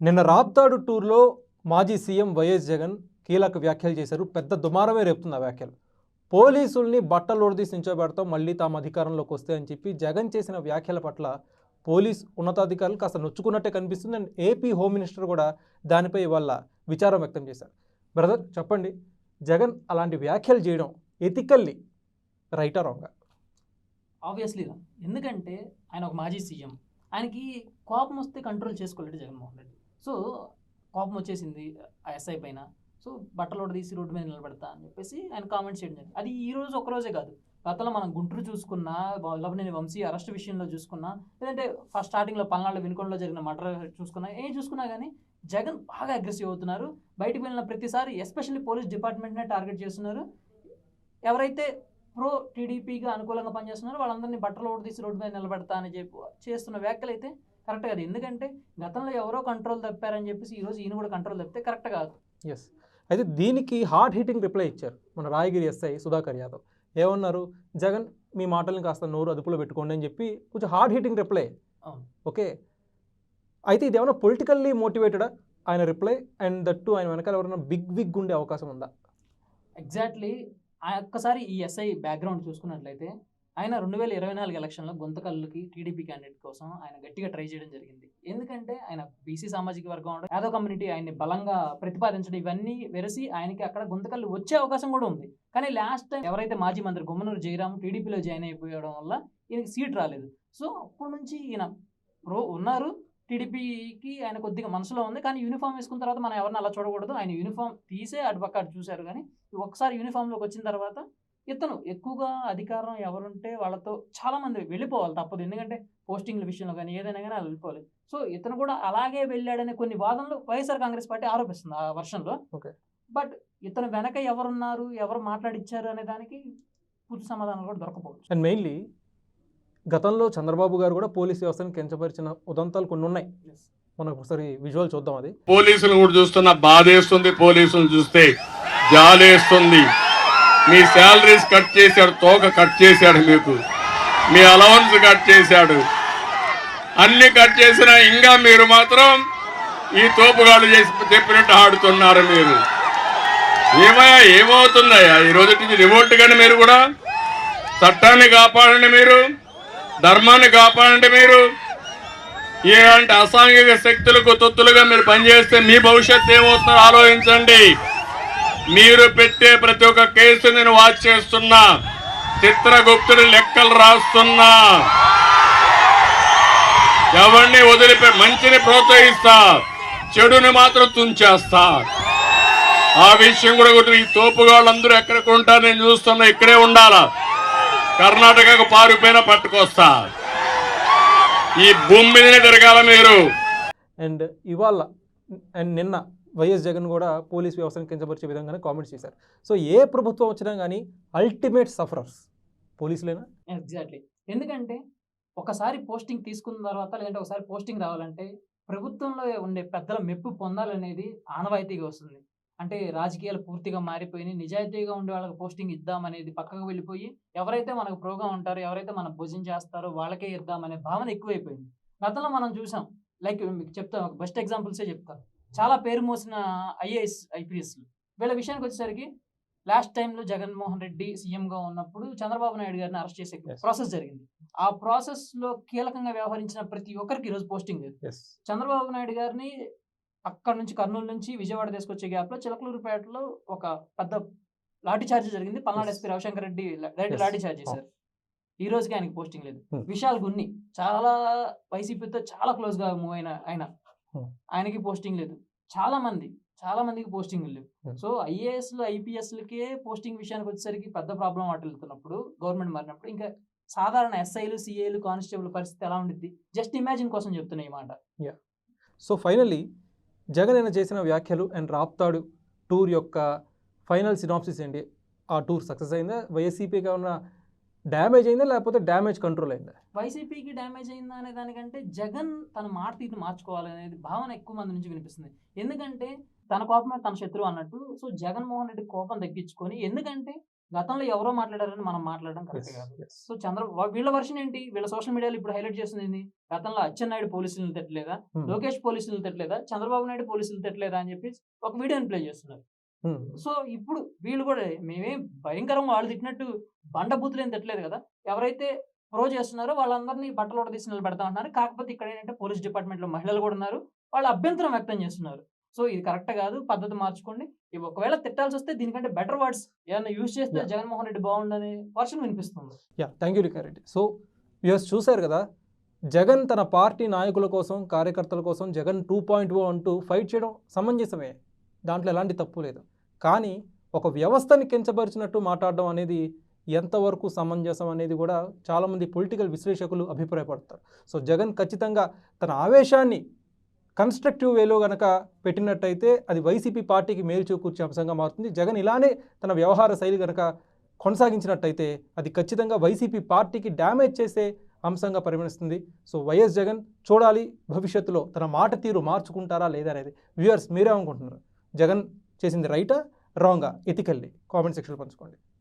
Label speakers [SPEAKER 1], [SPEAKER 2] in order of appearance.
[SPEAKER 1] నిన్న రాప్తాడు టూర్లో మాజీ సీఎం వైఎస్ జగన్ కీలక వ్యాఖ్యలు చేశారు. పెద్ద దుమారమే రేపుతుంది ఆ వ్యాఖ్యలు. పోలీసుల్ని బట్టలు ఒడిదీసి నించోబెడతాం మళ్ళీ తాము అధికారంలోకి వస్తే అని చెప్పి జగన్ చేసిన వ్యాఖ్యల పట్ల పోలీస్ ఉన్నతాధికారులు కాస్త నొచ్చుకున్నట్టే కనిపిస్తుంది. అండ్ ఏపీ హోమ్ మినిస్టర్ కూడా దానిపై వాళ్ళ విచారం వ్యక్తం చేశారు. బ్రదర్ చెప్పండి. జగన్ అలాంటి వ్యాఖ్యలు చేయడం ఎథికల్లీ రైటా రాంగా?
[SPEAKER 2] ఆబ్వియస్లీ ఎందుకంటే ఆయన ఒక మాజీ సీఎం. ఆయనకి కోపం వస్తే కంట్రోల్ చేసుకోలేడు జగన్మోహన్ రెడ్డి. సో కోపం వచ్చేసింది ఆ ఎస్ఐ పైన. సో బట్టలు కూడా తీసి రోడ్డు మీద నిలబెడతా అని చెప్పేసి ఆయన కామెంట్స్ చేయడం జరిగింది. అది ఈ రోజు ఒకరోజే కాదు. గతంలో మనం గుంటూరు చూసుకున్నా వల్లభనేని వంశీ అరెస్ట్ విషయంలో చూసుకున్నా లేదంటే ఫస్ట్ స్టార్టింగ్లో పల్నాడు వినుకొండలో జరిగిన మర్డర్ చూసుకున్నా ఏం చూసుకున్నా కానీ జగన్ బాగా అగ్రెసివ్ అవుతున్నారు. బయటికి వెళ్ళిన ప్రతిసారి ఎస్పెషల్లీ పోలీస్ డిపార్ట్మెంట్నే టార్గెట్ చేస్తున్నారు. ఎవరైతే ప్రో టీడీపీగా అనుకూలంగా పనిచేస్తున్నారో వాళ్ళందరినీ బట్టలు ఓడి తీసి రోడ్డు మీద నిలబెడతా అని చెప్పి చేస్తున్న వ్యాఖ్యలు అయితే కరెక్ట్ కాదు. ఎందుకంటే గతంలో ఎవరో కంట్రోల్ తప్పారని చెప్పేసి ఈ రోజు ఈయన కూడా కంట్రోల్ తప్పితే కరెక్ట్ కాదు.
[SPEAKER 1] ఎస్ అయితే దీనికి హార్డ్ హిట్టింగ్ రిప్లై ఇచ్చారు మన రాయగిరి ఎస్ఐ సుధాకర్ యాదవ్. ఏమన్నారు? జగన్ మీ మాటల్ని కాస్త నోరు అదుపులో పెట్టుకోండి అని చెప్పి కొంచెం హార్డ్ హిట్టింగ్ రిప్లై. ఓకే. అయితే ఇది ఏమైనా పొలిటికల్లీ మోటివేటెడా ఆయన రిప్లై అండ్ దట్టు ఆయన వెనకాల ఎవరైనా బిగ్ బిగ్ ఉండే అవకాశం ఉందా?
[SPEAKER 2] ఎగ్జాక్ట్లీ ఆ ఒక్కసారి ఈ ఎస్ఐ బ్యాక్గ్రౌండ్ చూసుకున్నట్లయితే ఆయన రెండు వేల ఇరవై నాలుగు ఎలక్షన్లో గుంతకల్లుకి టీడీపీ క్యాండిడేట్ కోసం ఆయన గట్టిగా ట్రై చేయడం జరిగింది. ఎందుకంటే ఆయన బీసీ సామాజిక వర్గం అవడం యాదవ్ కమ్యూనిటీ ఆయన్ని బలంగా ప్రతిపాదించడం ఇవన్నీ వెరసి ఆయనకి అక్కడ గుంతకల్లు వచ్చే అవకాశం కూడా ఉంది. కానీ లాస్ట్ టైం ఎవరైతే మాజీ మంత్రి గుమ్మనూరు జయరామ్ టీడీపీలో జాయిన్ అయిపోయడం వల్ల ఈయనకి సీట్ రాలేదు. సో అప్పటి నుంచి ఈయన ప్రో ఉన్నారు. టీడీపీకి ఆయన కొద్దిగా మనసులో ఉంది. కానీ యూనిఫామ్ వేసుకున్న తర్వాత మనం ఎవరిని అలా చూడకూడదు. ఆయన యూనిఫామ్ తీసే అటు పక్క అటు చూశారు. కానీ ఒకసారి యూనిఫామ్లోకి వచ్చిన తర్వాత ఇతను ఎక్కువగా అధికారం ఎవరుంటే వాళ్ళతో చాలా మంది వెళ్ళిపోవాలి తప్పదు. ఎందుకంటే పోస్టింగ్ల విషయంలో కానీ ఏదైనా కానీ వాళ్ళు వెళ్ళిపోవాలి. సో ఇతను కూడా అలాగే వెళ్ళాడనే కొన్ని వాదనలు వైఎస్ఆర్ కాంగ్రెస్ పార్టీ ఆరోపిస్తుంది ఆ వర్షంలో. బట్ ఇతను వెనక ఎవరున్నారు ఎవరు మాట్లాడిచ్చారు అనే దానికి పూర్తి సమాధానాలు కూడా దొరకపోవచ్చు.
[SPEAKER 1] అండ్ మెయిన్లీ గతంలో చంద్రబాబు గారు కూడా పోలీస్ వ్యవస్థను కించపరిచిన ఉదంతాలు కొన్ని ఉన్నాయి. మనం ఒకసారి విజువల్ చూద్దాం అది.
[SPEAKER 3] పోలీసులు కూడా చూస్తున్న బాధేస్తుంది పోలీసులు చూస్తే జాలేస్తుంది. మీ శాలరీస్ కట్ చేశాడు తోక కట్ చేశాడు మీకు. మీ అలవన్స్ కట్ చేశాడు. అన్ని కట్ చేసినా ఇంకా మీరు మాత్రం ఈ తోపుగాళ్ళు చేసి చెప్పినట్టు ఆడుతున్నారు మీరు. ఏమయ్యా ఏమవుతుందయ్యా? ఈ రోజు నుంచి రివోల్ట్ కానీ మీరు కూడా. చట్టాన్ని కాపాడండి మీరు. ధర్మాన్ని కాపాడండి మీరు. ఇలాంటి అసాంఘిక శక్తులకు తొత్తులుగా మీరు పనిచేస్తే మీ భవిష్యత్తు ఏమవుతుందో ఆలోచించండి. మీరు పెట్టే ప్రతి ఒక్క కేసు నేను వాచ్ చేస్తున్నా. చిత్రగుప్తుడి లెక్కలు రాస్తున్నా. ఎవరిని వదిలిపే మంచిని ప్రోత్సహిస్తా. చెడుని మాత్రం తుంచేస్తా. ఆ విషయం కూడా గుర్తు ఈ తోపుగాళ్ళందరూ ఎక్కడికి ఉంటారు నేను చూస్తున్నా ఇక్కడే ఉండాలా. కర్ణాటకకు పారిపోయినా పట్టుకొస్తా. ఈ భూమి మీదనే తిరగాల మీరు?
[SPEAKER 1] అండ్ ఇవాళ అండ్ నిన్న వైఎస్ జగన్ కూడా పోలీస్ వ్యవస్థను కించపరిచే విధంగానే కామెంట్స్ చేశారు. సో ఏ ప్రభుత్వం వచ్చినా కానీ అల్టిమేట్ సఫరర్స్ పోలీసులేనా?
[SPEAKER 2] ఎగ్జాక్ట్లీ. ఎందుకంటే ఒకసారి పోస్టింగ్ తీసుకున్న తర్వాత లేదంటే ఒకసారి పోస్టింగ్ రావాలంటే ప్రభుత్వంలో ఉండే పెద్దల మెప్పు పొందాలనేది ఆనవాయితీగా వస్తుంది. అంటే రాజకీయాలు పూర్తిగా మారిపోయి నిజాయితీగా ఉండే వాళ్ళకి పోస్టింగ్ ఇద్దామనేది పక్కకు వెళ్ళిపోయి ఎవరైతే మనకు ప్రోగా ఉంటారో ఎవరైతే మనం భోజనం చేస్తారో వాళ్ళకే ఇద్దామనే భావన ఎక్కువైపోయింది. గతంలో మనం చూసాం. లైక్ మీకు చెప్తాం బెస్ట్ ఎగ్జాంపుల్సే చెప్తాను. చాలా పేరు మోసిన ఐఏఎస్ ఐపీఎస్లు వీళ్ళ విషయానికి వచ్చేసరికి లాస్ట్ టైంలో జగన్మోహన్ రెడ్డి సీఎం గా ఉన్నప్పుడు చంద్రబాబు నాయుడు గారిని అరెస్ట్ చేసే. ప్రాసెస్ జరిగింది ఆ ప్రాసెస్లో కీలకంగా వ్యవహరించిన ప్రతి ఒక్కరికి ఈరోజు పోస్టింగ్ చంద్రబాబు నాయుడు గారిని అక్కడ నుంచి కర్నూలు నుంచి విజయవాడ తీసుకొచ్చే గ్యాప్లో చిలకలూరుపేటలో ఒక పెద్ద లాఠీ చార్జ్ జరిగింది పల్నాడు. ఎస్పీ రవిశంకర్ రెడ్డి. లాఠీ చార్జ్ చేశారు ఈ రోజుకి ఆయనకి పోస్టింగ్ లేదు
[SPEAKER 1] Hmm.
[SPEAKER 2] విశాల్ గున్ని చాలా వైసీపీతో చాలా క్లోజ్గా మూవ్ అయిన ఆయన. ఆయనకి పోస్టింగ్ లేదు. చాలా మంది చాలా మందికి పోస్టింగ్ లేవు. సో ఐఏఎస్లు ఐపీఎస్లకే పోస్టింగ్ విషయానికి వచ్చేసరికి పెద్ద ప్రాబ్లం వాటిల్లుతున్నప్పుడు గవర్నమెంట్ మారినప్పుడు ఇంకా సాధారణ ఎస్ఐలు సిఏలు కానిస్టేబుల్ పరిస్థితి ఎలా ఉండిద్ది? జస్ట్ ఇమాజిన్ కోసం చెప్తున్నా ఈ మాట.
[SPEAKER 1] సో ఫైనల్లీ జగన్ అయిన చేసిన వ్యాఖ్యలు అండ్ రాప్తాడు టూర్ యొక్క ఫైనల్ సినాప్సిస్ ఏంటి? ఆ టూర్ సక్సెస్ అయిందా? వైఎస్సీపీగా ఉన్న డ్యామేజ్ అయిందా లేకపోతే డ్యామేజ్ కంట్రోల్ అయిందా?
[SPEAKER 2] వైసీపీకి డ్యామేజ్ అయిందా అనే దానికంటే జగన్ తన మాట తీరు మార్చుకోవాలనేది భావన ఎక్కువ మంది నుంచి వినిపిస్తుంది. ఎందుకంటే తన కోపమే తన శత్రువు అన్నట్టు. సో జగన్మోహన్ రెడ్డి కోపం తగ్గించుకొని ఎందుకంటే గతంలో ఎవరో మాట్లాడారని మనం మాట్లాడడం కరెక్ట్ కాదు. సో చంద్ర వీళ్ళ వర్షన్ ఏంటి? వీళ్ళ సోషల్ మీడియాలో ఇప్పుడు హైలైట్ చేస్తుంది గతంలో అచ్చెన్నాయుడు పోలీసులను తిట్టలేదా?
[SPEAKER 1] Hmm.
[SPEAKER 2] లోకేష్ పోలీసులు తిట్టలేదా? చంద్రబాబు నాయుడు పోలీసులు తిట్టలేదా అని చెప్పి ఒక వీడియోని ప్లే చేస్తున్నారు. సో ఇప్పుడు వీళ్ళు కూడా మేమేం భయంకరంగా వాళ్ళు తిట్టినట్టు బండ బూతులు ఏం తిట్టలేదు కదా! ఎవరైతే ప్రో చేస్తున్నారో వాళ్ళందరినీ బట్టలు కూడా తీసి నిలబెడతా అంటున్నారు కాకపోతే ఇక్కడ ఏంటంటే పోలీస్ డిపార్ట్మెంట్లో మహిళలు కూడా ఉన్నారు. వాళ్ళు అభ్యంతరం వ్యక్తం చేస్తున్నారు. సో ఇది కరెక్ట్ కాదు. పద్ధతి మార్చుకోండి. ఇవి ఒకవేళ తిట్టాల్సి వస్తే దీనికంటే బెటర్ వర్డ్స్ ఏమైనా యూజ్ చేస్తే. జగన్మోహన్ రెడ్డి బాగుండని వర్షన్ వినిపిస్తుంది.
[SPEAKER 1] Yeah. Thank you Reddy. So views చూశారు కదా! జగన్ తన పార్టీ నాయకుల కోసం కార్యకర్తల కోసం జగన్ టూ పాయింట్ ఓ అంటూ ఫైట్ చేయడం సమంజసమే. దాంట్లో ఎలాంటి తప్పు లేదు. కానీ ఒక వ్యవస్థని కించపరిచినట్టు మాట్లాడడం అనేది ఎంతవరకు సమంజసం అనేది కూడా చాలామంది పొలిటికల్ విశ్లేషకులు అభిప్రాయపడతారు. సో జగన్ ఖచ్చితంగా తన ఆవేశాన్ని కన్స్ట్రక్టివ్ వేలో కనుక పెట్టినట్టయితే అది వైసీపీ పార్టీకి మేలు చేకూర్చే అంశంగా మారుతుంది. జగన్ ఇలానే తన వ్యవహార శైలి కనుక కొనసాగించినట్టయితే అది ఖచ్చితంగా వైసీపీ పార్టీకి డ్యామేజ్ చేసే అంశంగా పరిగణిస్తుంది. సో వైఎస్ జగన్ చూడాలి భవిష్యత్తులో తన మాట తీరు మార్చుకుంటారా లేదా అనేది వ్యూవర్స్ మీరే అనుకుంటున్నారు. జగన్ చేసింది రైటా? రాంగా? ఎథికల్లీ. కామెంట్ సెక్షన్లో పంచుకోండి.